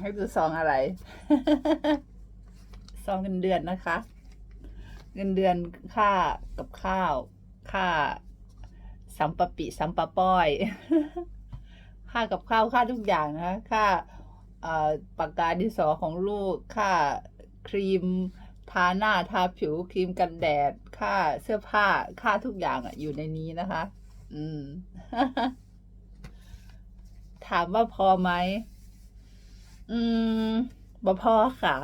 ให้ดูซองอะไร ซองเงินเดือนนะคะ เงินเดือนค่ากับข้าว ค่าสัมปปิสัมปป้อย ค่ากับข้าวค่าทุกอย่างนะคะค่าปากกาดินสอของลูก ค่าครีมทาหน้าทาผิวครีมกันแดด ค่าเสื้อผ้า ค่าทุกอย่างอะ อยู่ในนี้นะคะ อืม ถามว่าพอไหม อืมบ่พอค่ะ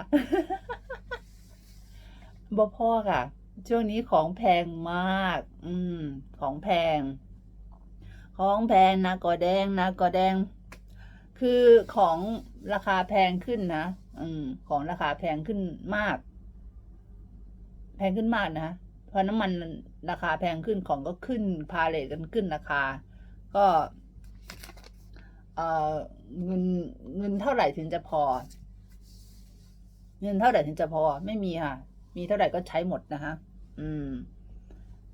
บ่พอค่ะ ช่วงนี้ของแพงมาก อืม ของแพง ของแพงนะกอแดงนะกอแดง คือของราคาแพงขึ้นนะอืม ของราคาแพงขึ้นมาก แพงขึ้นมากนะเพราะน้ำมันราคาแพงขึ้นของก็ขึ้นพาเลทกันขึ้นราคา ก็ เงินเงินเท่าไหร่ถึงจะพอ เงินเท่าไหร่ถึงจะพอ ไม่มีค่ะ มีเท่าไหร่ก็ใช้หมดนะคะอืม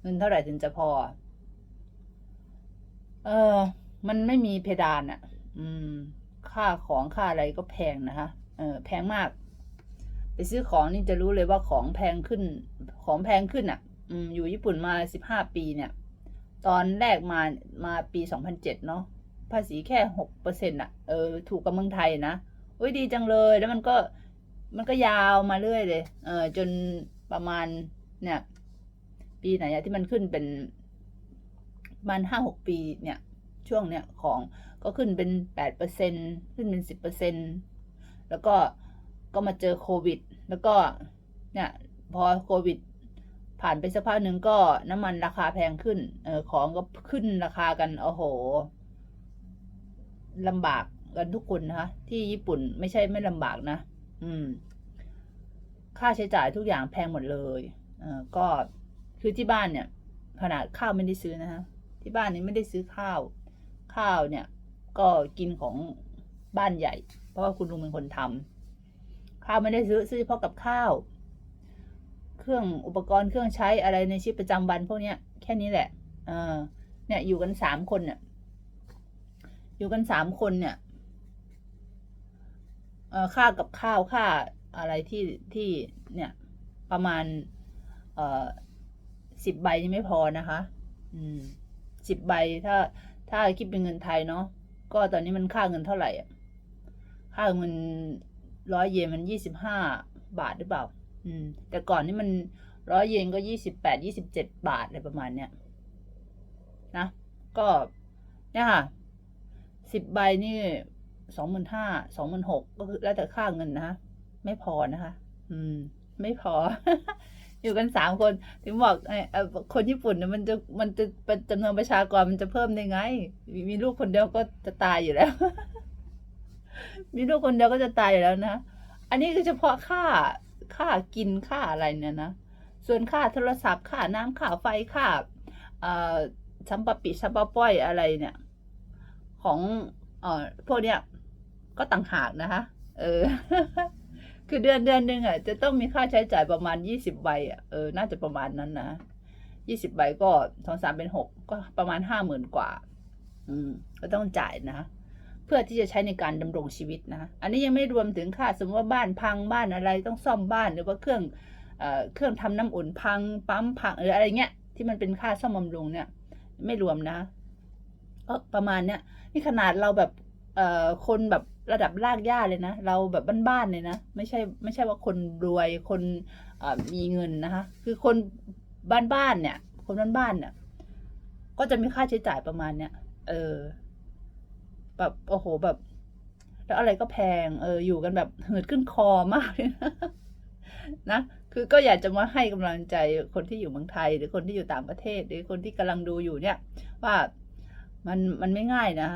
เงินเท่าไหร่ถึงจะพอ เออ มันไม่มีเพดานอะ่ะ อืม ค่าของค่าอะไรก็แพงนะคะเออแพงมาก ไปซื้อของนี่จะรู้เลยว่าของแพงขึ้น ของแพงขึ้นอะ่ะ อืม อยู่ญี่ปุ่นมาสิบห้าปีเนี่ย ตอนแรกมามาปีสองพันเจ็ดเนาะ ภาษีแค่หกเปอร์เซ็นต์อะเออถูกกับเมืองไทยนะโอ้ยดีจังเลยแล้วมันก็มันก็ยาวมาเรื่อยเลย เออจนประมาณเนี่ย ปีไหนอะที่มันขึ้นเป็นประมาณห้าหกปีเนี่ย ช่วงเนี้ยของก็ขึ้นเป็นแปดเปอร์เซ็นขึ้นเป็นสิบเปอร์เซ็นแล้วก็ก็มาเจอโควิด แล้วก็เนี่ยพอโควิด ผ่านไปสักพักหนึ่งก็น้ำมันราคาแพงขึ้น เออของก็ขึ้นราคากันโอ้โห ลำบากกันทุกคนนะคะที่ญี่ปุ่นไม่ใช่ไม่ลำบากนะ อืม ค่าใช้จ่ายทุกอย่างแพงหมดเลยเออก็คือที่บ้านเนี่ย ขนาดข้าวไม่ได้ซื้อนะฮะที่บ้านนี้ไม่ได้ซื้อข้าว ข้าวเนี่ย ก็กินของบ้านใหญ่ เพราะว่าคุณลุงเป็นคนทำข้าวไม่ได้ซื้อซื้อเฉพาะกับข้าว เครื่องอุปกรณ์เครื่องใช้อะไรในชีวิตประจำวันพวกเนี้ยแค่นี้แหละเออเนี่ยอยู่กันสามคนเนี่ย อยู่กันสามคนเนี่ยเอ่อค่ากับข้าวค่าอะไรที่ที่เนี่ยประมาณ เอ่อสิบใบยังไม่พอนะคะ อืมสิบใบถ้าถ้าคิดเป็นเงินไทยเนาะก็ตอนนี้มันค่าเงินเท่าไหร่อะค่าเงินร้อยเยนมันยี่สิบห้าบาทหรือเปล่า อืม แต่ก่อนนี่มันร้อยเยนก็ยี่สิบแปดยี่สิบเจ็ดบาทอะไรประมาณเนี้ยนะ ก็เนี่ยค่ะ สิบใบนี่สองหมื่นห้าสองหมื่นหกก็คือแล้วแต่ค่าเงินนะคะไม่พอนะคะ อืม ไม่พอ อยู่กันสามคน ถึงบอกไอ้คนญี่ปุ่นเนี่ยมันจะมันจะเป็นจำนวนประชากรมันจะเพิ่มได้ไงมีมีลูกคนเดียวก็จะตายอยู่แล้ว มีลูกคนเดียวก็จะตายอยู่แล้วนะอันนี้คือเฉพาะค่าค่ากินค่าอะไรเนี่ยนะส่วนค่าโทรศัพท์ค่าน้ำค่าไฟค่าเอ่อชัมปะปิชัมปะป้อยอะไรเนี่ย ของเอ่อพวกเนี้ยก็ต่างหากนะคะ เออ คือเดือนเดือนหนึ่งอะจะต้องมีค่าใช้จ่ายประมาณยี่สิบใบอะเออน่าจะประมาณนั้นนะยี่สิบใบก็สองสามเป็นหกก็ประมาณห้าหมื่นกว่า อืม ก็ต้องจ่ายนะ เพื่อที่จะใช้ในการดำรงชีวิตนะ อันนี้ยังไม่รวมถึงค่าสมมติว่าบ้านพังบ้านอะไรต้องซ่อมบ้านหรือว่าเครื่องเอ่อเครื่องทำน้ำอุ่นพังปั๊มพังหรืออะไรเงี้ยที่มันเป็นค่าซ่อมบำรุงเนี่ย ไม่รวมนะ ประมาณเนี้ยนี่ขนาดเราแบบเอ่อคนแบบระดับรากหญ้าเลยนะ เราแบบบ้านๆเลยนะ ไม่ใช่ไม่ใช่ว่าคนรวยคนมีเงินนะคะ คือคนบ้านๆเนี่ย คนบ้านๆเนี่ย ก็จะมีค่าใช้จ่ายประมาณเนี้ยเออ แบบโอ้โหแบบ แล้วอะไรก็แพง เออ อยู่กันแบบเหิดขึ้นคอมากเลยนะนะคือก็อยากจะมาให้กำลังใจคนที่อยู่เมืองไทย หรือคนที่อยู่ต่างประเทศ หรือคนที่กำลังดูอยู่เนี่ย ว่า มันมันไม่ง่ายนะ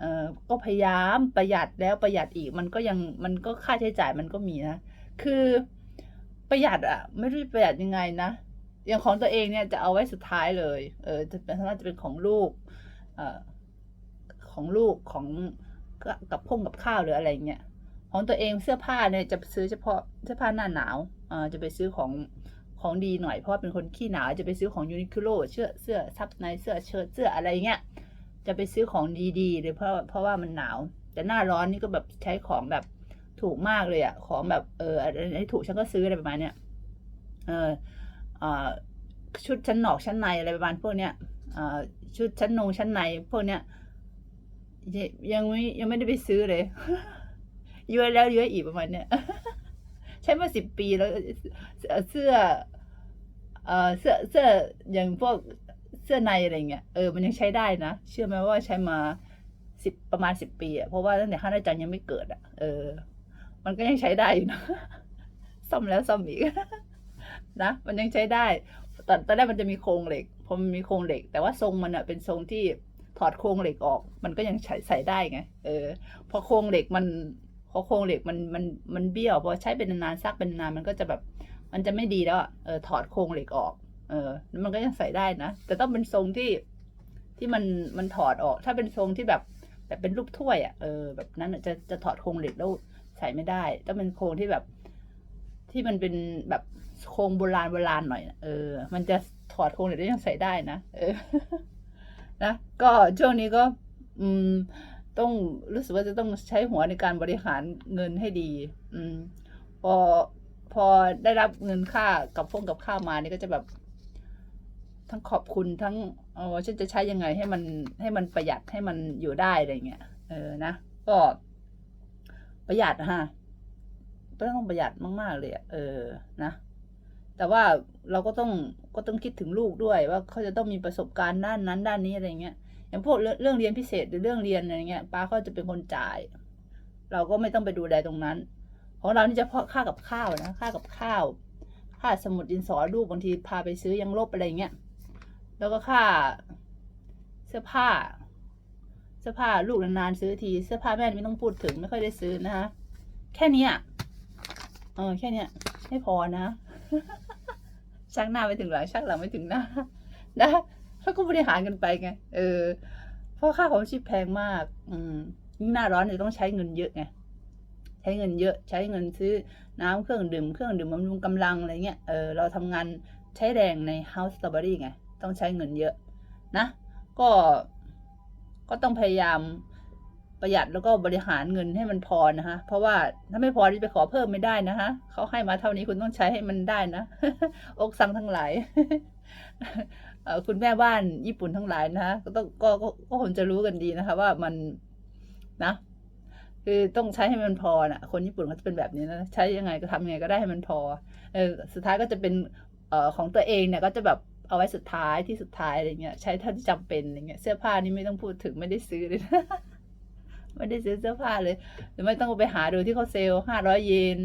เออก็พยายามประหยัดแล้วประหยัดอีก มันก็ยังมันก็ค่าใช้จ่ายมันก็มีนะ คือประหยัดอะไม่รู้จะประหยัดยังไงนะอย่างของตัวเองเนี่ยจะเอาไว้สุดท้ายเลย เออ จะเป็นน่าจะเป็นของลูก เออของลูกของกับพงกับข้าวหรืออะไรเงี้ย ของตัวเองเสื้อผ้าเนี่ยจะซื้อเฉพาะเสื้อผ้าหน้าหนาวเอ่อจะไปซื้อของของดีหน่อยเพราะเป็นคนขี้หนาวจะไปซื้อของยูนิ q โ o เสื้อเสื้อซับในเสื้อเชิ้ตเสื้ออะไรเงี้ย จะไปซื้อของดีๆเลยเพราะเพราะว่ามันหนาว แต่หน้าร้อนนี่ก็แบบใช้ของแบบถูกมากเลยอะของแบบเอออะไรที่ถูกฉันก็ซื้ออะไรประมาณเนี้ยเออเออชุดชั้นนอกชั้นในอะไรประมาณพวกเนี้ยเออชุดชั้นนงชั้นในพวกเนี้ยยังยังไม่ยังไม่ได้ไปซื้อเลยเยอะแล้วเยอะอีกประมาณเนี้ยใช้มาสิบปีแล้วเสื้อเสื้อเอ่อเสื้อเสื้ออย่างพวก สื้อในอะไรเงี้ยเออมันยังใช้ได้นะ เชื่อไหมว่าใช้มาสิบประมาณสิบปีอะเพราะว่าตั้งแต่ข้าราชการยังไม่เกิดอะเออ มันก็ยังใช้ได้อยู่นะซ่อมแล้วซ่อมอีกนะมันยังใช้ได้ตอนตอนแรกมันจะมีโครงเหล็กพอมันมีโครงเหล็ก แต่ว่าทรงมันอะเป็นทรงที่ถอดโครงเหล็กออก มันก็ยังใช้ใส่ได้ไงเออ พอโครงเหล็กมันพอโครงเหล็กมันมันมันเบี้ยวพอใช้เป็นนานๆซักเป็นนานมันก็จะแบบ มันจะไม่ดีแล้วอะเออถอดโครงเหล็กออก เออ มันก็ยังใส่ได้นะ แต่ต้องเป็นทรงที่ที่มันมันถอดออก ถ้าเป็นทรงที่แบบแบบเป็นรูปถ้วยอะเออ แบบนั้นจะจะถอดโครงเหล็กแล้วใส่ไม่ได้ ต้องเป็นโครงที่แบบ ที่มันเป็นแบบโครงโบราณโบราณหน่อย เออ มันจะถอดโครงเหล็กได้ยังใส่ได้นะ เออ นะ ก็ช่วงนี้ก็ อืม ต้องรู้สึกว่าจะต้องใช้หัวในการบริหารเงินให้ดี อืม พอพอได้รับเงินค่ากับพวกกับข้าวมานี่ก็จะแบบ ทั้งขอบคุณทั้งเออฉันจะใช้ยังไงให้มันให้มันประหยัดให้มันอยู่ได้อะไรเงี้ยเออนะก็ประหยัดนะฮะต้องประหยัดมาก ๆ เลยเออนะแต่ว่าเราก็ต้องก็ต้องคิดถึงลูกด้วย ว่าเขาจะต้องมีประสบการณ์ด้านนั้น ด้านนี้อะไรเงี้ยอย่างพวกเรื่องเรื่องเรียนพิเศษหรือเรื่องเรียนอะไรเงี้ยป้าก็จะเป็นคนจ่าย เราก็ไม่ต้องไปดูแลตรงนั้น ของเรานี่จะเพาะค่ากับข้าวนะค่ากับข้าว ค่าสมุดดินสอลูกบางทีพาไปซื้อยังลบอะไรเงี้ย แล้วก็ค่าเสื้อผ้า เสื้อผ้าลูกนานๆซื้อทีเสื้อผ้าแม่ไม่ต้องพูดถึงไม่ค่อยได้ซื้อนะคะแค่นี้ยเออแค่นี้ไม่พอนะชักหน้าไปถึงหลังชักหลังไปถึงหน้านะเขาก็บริหารกันไปไงเออเพราะค่าของชีพแพงมาก อืมยิ่งหน้าร้อนเนี่ยต้องใช้เงินเยอะไงใช้เงินเยอะ ใช้เงินซื้อน้ำเครื่องดื่มเครื่องดื่มบำรุงกำลังอะไรเงี้ยเออเราทำงานใช้แรงใน House Strawberry ไง ต้องใช้เงินเยอะนะ ก็ก็ต้องพยายามประหยัดแล้วก็บริหารเงินให้มันพอนะคะ เพราะว่าถ้าไม่พอที่ไปขอเพิ่มไม่ได้นะคะเขาให้มาเท่านี้คุณต้องใช้ให้มันได้นะ อกสั่งทั้งหลายคุณแม่บ้านญี่ปุ่นทั้งหลายนะคะก็ต้องก็ก็คงจะรู้กันดีนะคะ ว่ามันนะ คือต้องใช้ให้มันพอน่ะ คนญี่ปุ่นเขาจะเป็นแบบนี้นะใช้ยังไงก็ทำยังไงก็ได้ให้มันพอเออสุดท้ายก็จะเป็นเอ่อของตัวเองเนี่ยก็จะแบบ เอาไว้สุดท้ายที่สุดท้ายอะไรเงี้ยใช้เท่าที่จำเป็นอะไรเงี้ยเสื้อผ้านี่ไม่ต้องพูดถึงไม่ได้ซื้อเลยนะไม่ได้ซื้อเสื้อผ้าเลย หรือไม่ต้องไปหาดูที่เขาเซลห้าร้อยเยน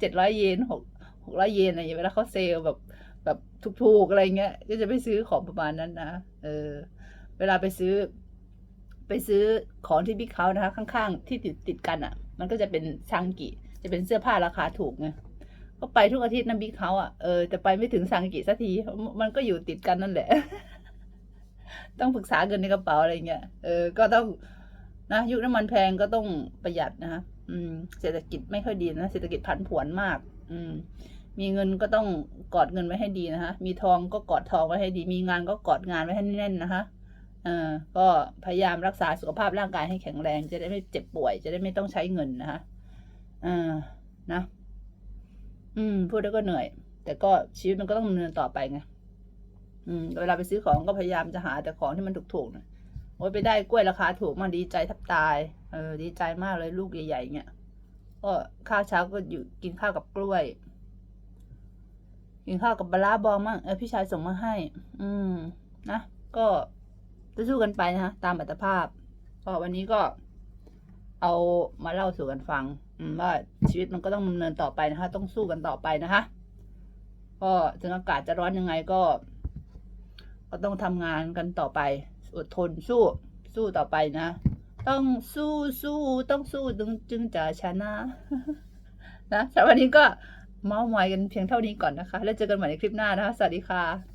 เจ็ดร้อยเยนหกหกร้อยเยนอะไรอย่างเงี้ยเวลาเขาเซลแบบแบบถูกๆอะไรเงี้ย ก็จะไปซื้อของประมาณนั้นนะเออ เวลาไปซื้อ ไปซื้อของที่บิ๊กเขานะคะ ข้างๆ ที่ติดติดกันอะ มันก็จะเป็นซังกิ จะเป็นเสื้อผ้าราคาถูกไง ก็ไปทุกอาทิตย์นะบิ๊กเขาอะเออแต่ไปไม่ถึงซังกิสักที มันก็อยู่ติดกันนั่นแหละ ต้องปรึกษาเงินในกระเป๋าอะไรเงี้ยเออก็ต้องนะยุคน้ำมันแพงก็ต้องประหยัดนะคะอืม เศรษฐกิจไม่ค่อยดีนะเศรษฐกิจผันผวนมาก อืม มีเงินก็ต้องกอดเงินไว้ให้ดีนะคะมีทองก็กอดทองไว้ให้ดี มีงานก็กอดงานไว้ให้แน่นนะคะเออก็พยายามรักษาสุขภาพร่างกายให้แข็งแรง จะได้ไม่เจ็บป่วย จะได้ไม่ต้องใช้เงินนะคะเออนะ อืม พูดแล้วก็เหนื่อย แต่ก็ชีวิตมันก็ต้องดำเนินต่อไปไง อืม เวลาไปซื้อของก็พยายามจะหาแต่ของที่มันถูกๆหน่อยโอ้ยไปได้กล้วยราคาถูกมาดีใจแทับตาย เออ ดีใจมากเลยลูกใหญ่ๆเงี้ยก็ข้าวเช้าก็อยู่กินข้าวกับกล้วย กินข้าวกับบลาบองมั่งเออพี่ชายส่งมาให้ อืม นะ ก็จะสู้กันไปนะคะตามอัตภาพ ก็วันนี้ก็เอามาเล่าสู่กันฟัง ว่าชีวิตมันก็ต้องดำเนินต่อไปนะคะ ต้องสู้กันต่อไปนะคะ ก็ถึงอากาศจะร้อนยังไงก็ ก็ต้องทำงานกันต่อไป อดทนสู้ สู้ต่อไปนะ ต้องสู้สู้ต้องสู้จึงจึงจะชนะนะสำหรับวันนี้ก็เมาส์มอยกันเพียงเท่านี้ก่อนนะคะ แล้วเจอกันใหม่ในคลิปหน้านะคะ สวัสดีค่ะ